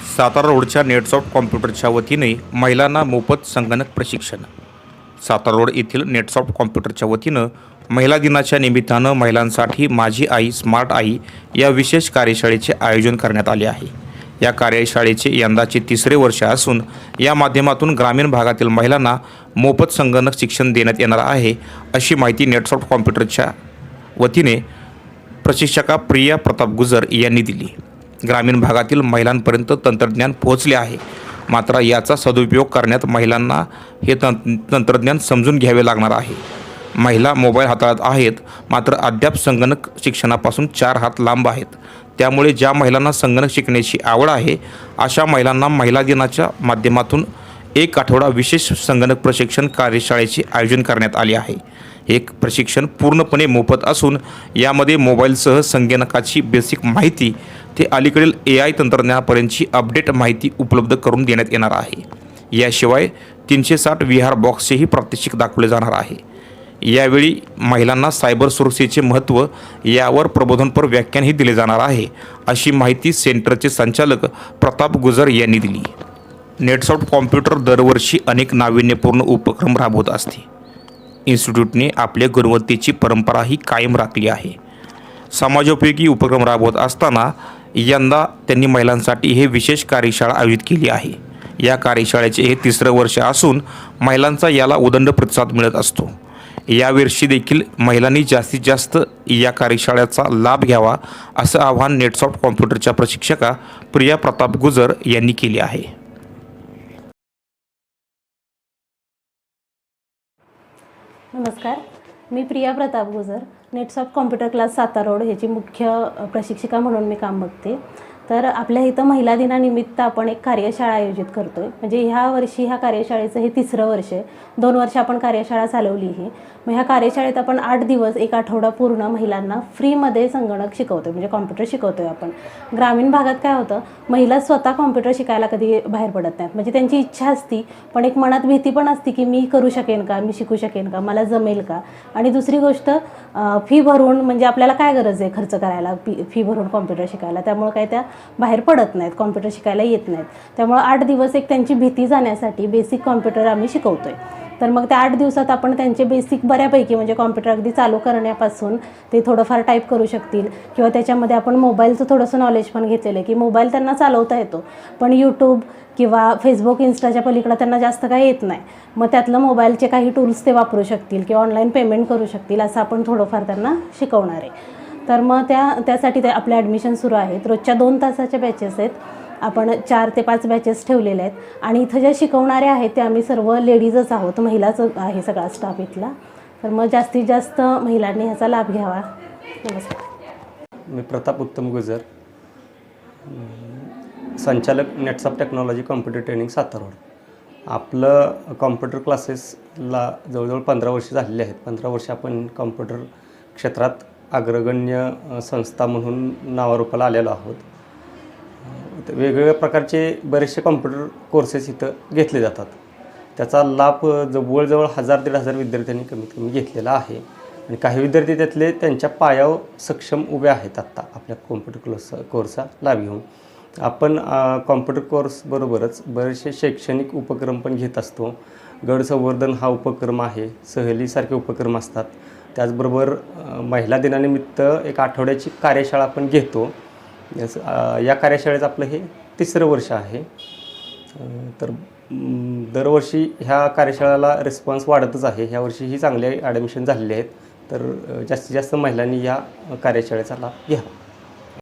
सातारा रोडच्या नेटसॉफ्ट कॉम्प्युटरच्या वतीने महिलांना मोफत संगणक प्रशिक्षण. सातारा रोड येथील नेटसॉफ्ट कॉम्प्युटरच्या वतीनं महिला दिनाच्या निमित्तानं महिलांसाठी माझी आई स्मार्ट आई या विशेष कार्यशाळेचे आयोजन करण्यात आले आहे. या कार्यशाळेचे यंदाचे तिसरे वर्ष असून या माध्यमातून ग्रामीण भागातील महिलांना मोफत संगणक शिक्षण देण्यात येणार आहे अशी माहिती नेटसॉफ्ट कॉम्प्युटरच्या वतीने प्रशिक्षका प्रिया प्रताप गुजर यांनी दिली. ग्रामीण भागातील महिलांपर्यंत तंत्रज्ञान पोहोचले आहे. मात्र याचा सदुपयोग करण्यात महिलांना हे तं तंत्रज्ञान समजून घ्यावे लागणार आहे. महिला मोबाईल हाताळत आहेत मात्र अद्याप संगणक शिक्षणापासून चार हात लांब आहेत. त्यामुळे ज्या महिलांना संगणक शिकण्याची आवड आहे अशा महिलांना महिला दिनाच्या माध्यमातून एक आठवडा विशेष संगणक प्रशिक्षण कार्यशाळेचे आयोजन करण्यात आले आहे. हे प्रशिक्षण पूर्णपणे मोफत असून यामध्ये मोबाईलसह संगणकाची बेसिक माहिती ते अलीकडील ए आय तंत्रज्ञानापर्यंतची अपडेट माहिती उपलब्ध करून देण्यात येणार आहे. याशिवाय तीनशे साठ विहार बॉक्सचेही प्रात्यक्षिक दाखवले जाणार आहे. यावेळी महिलांना सायबर सुरक्षेचे महत्त्व यावर प्रबोधनपर व्याख्यानही दिले जाणार आहे अशी माहिती सेंटरचे संचालक प्रताप गुजर यांनी दिली. नेटसॉफ्ट कॉम्प्युटर दरवर्षी अनेक नाविन्यपूर्ण उपक्रम राबवत असते. इन्स्टिट्यूटने आपल्या गुणवत्तेची परंपराही कायम राखली आहे. समाजोपयोगी उपक्रम राबवत असताना यंदा त्यांनी महिलांसाठी हे विशेष कार्यशाळा आयोजित केली आहे. या कार्यशाळेचे हे तिसरं वर्ष असून महिलांचा याला उदंड प्रतिसाद मिळत असतो. यावर्षी देखील महिलांनी जास्तीत जास्त या कार्यशाळेचा लाभ घ्यावा असं आवाहन नेटसॉफ्ट कॉम्प्युटरच्या प्रशिक्षका प्रिया प्रताप गुजर यांनी केले आहे. नमस्कार. मी Priya Pratap Gujar of computer class Satara road ह्याची मुख्य प्रशिक्षिका म्हणून मी काम बघते. तर आपल्या इथं महिला दिनानिमित्त आपण एक कार्यशाळा आयोजित करतो आहे म्हणजे ह्या वर्षी ह्या कार्यशाळेचं हे तिसरं वर्ष आहे. दोन वर्ष आपण कार्यशाळा चालवली ही. मग ह्या कार्यशाळेत आपण आठ दिवस एक आठवडा पूर्ण महिलांना फ्रीमध्ये संगणक शिकवतो म्हणजे कॉम्प्युटर शिकवतो आहे आपण. ग्रामीण भागात काय होतं महिला स्वतः कॉम्प्युटर शिकायला कधी बाहेर पडत नाहीत. म्हणजे त्यांची इच्छा असती पण एक मनात भीती पण असते की मी करू शकेन का? मी शिकू शकेन का? मला जमेल का? आणि दुसरी गोष्ट फी भरून म्हणजे आपल्याला काय गरज आहे खर्च करायला? फी फी भरून कॉम्प्युटर शिकायला. त्यामुळे काय त्या बाहेर पडत नाहीत कॉम्प्युटर शिकायला येत नाहीत. त्यामुळं आठ दिवस एक त्यांची भीती जाण्यासाठी बेसिक कॉम्प्युटर आम्ही शिकवतो आहे तर मग त्या आठ दिवसात आपण त्यांचे बेसिक बऱ्यापैकी म्हणजे कॉम्प्युटर अगदी चालू करण्यापासून ते थोडंफार टाईप करू शकतील. किंवा त्याच्यामध्ये आपण मोबाईलचं थोडंसं नॉलेज पण घेतलेलं आहे की मोबाईल त्यांना चालवता येतो. पण यूट्यूब किंवा फेसबुक इन्स्टाच्या पलीकडं त्यांना जास्त काही येत नाही. मग त्यातलं मोबाईलचे काही टूल्स ते वापरू शकतील किंवा ऑनलाईन पेमेंट करू शकतील असं आपण थोडंफार त्यांना शिकवणार आहे. तर मग त्या त्यासाठी ते आपल्या ॲडमिशन सुरू आहेत. रोजच्या दोन तासाच्या बॅचेस आहेत. आपण चार ते पाच बॅचेस ठेवलेले आहेत. आणि इथं ज्या शिकवणाऱ्या आहेत त्या आम्ही सर्व लेडीजच आहोत. महिलाच आहे सगळा स्टाफ इथला. तर मग जास्तीत जास्त महिलांनी ह्याचा लाभ घ्यावा. नमस्कार. मी प्रताप उत्तम गुजर. संचालक Netsup technology computer training Satara road आपलं कॉम्प्युटर क्लासेसला जवळजवळ पंधरा वर्ष झालेली आहेत. पंधरा वर्ष आपण कॉम्प्युटर क्षेत्रात अग्रगण्य संस्था म्हणून नावारूपाला आलेलो आहोत. वेगवेगळ्या प्रकारचे बरेचसे कॉम्प्युटर कोर्सेस इथं घेतले जातात. त्याचा लाभ जवळजवळ हजार दीड हजार विद्यार्थ्यांनी कमीत कमी घेतलेला आहे. आणि काही विद्यार्थी त्यातले त्यांच्या पायावर सक्षम उभे आहेत आत्ता आपल्या कॉम्प्युटर कोर्स कोर्सचा लाभ घेऊन. आपण कॉम्प्युटर कोर्सबरोबरच बरेचसे शैक्षणिक उपक्रम पण घेत असतो. गड संवर्धन हा उपक्रम आहे. सहलीसारखे उपक्रम असतात. त्याचबरोबर महिला दिनानिमित्त एक आठवड्याची कार्यशाळा आपण घेतो. याच या कार्यशाळेचं आपलं हे तिसरं वर्ष आहे. तर दरवर्षी ह्या कार्यशाळेला रिस्पॉन्स वाढतच आहे. ह्या वर्षीही चांगले ॲडमिशन झालेले आहेत. तर जास्तीत जास्त महिलांनी या कार्यशाळेचा लाभ घ्यावा.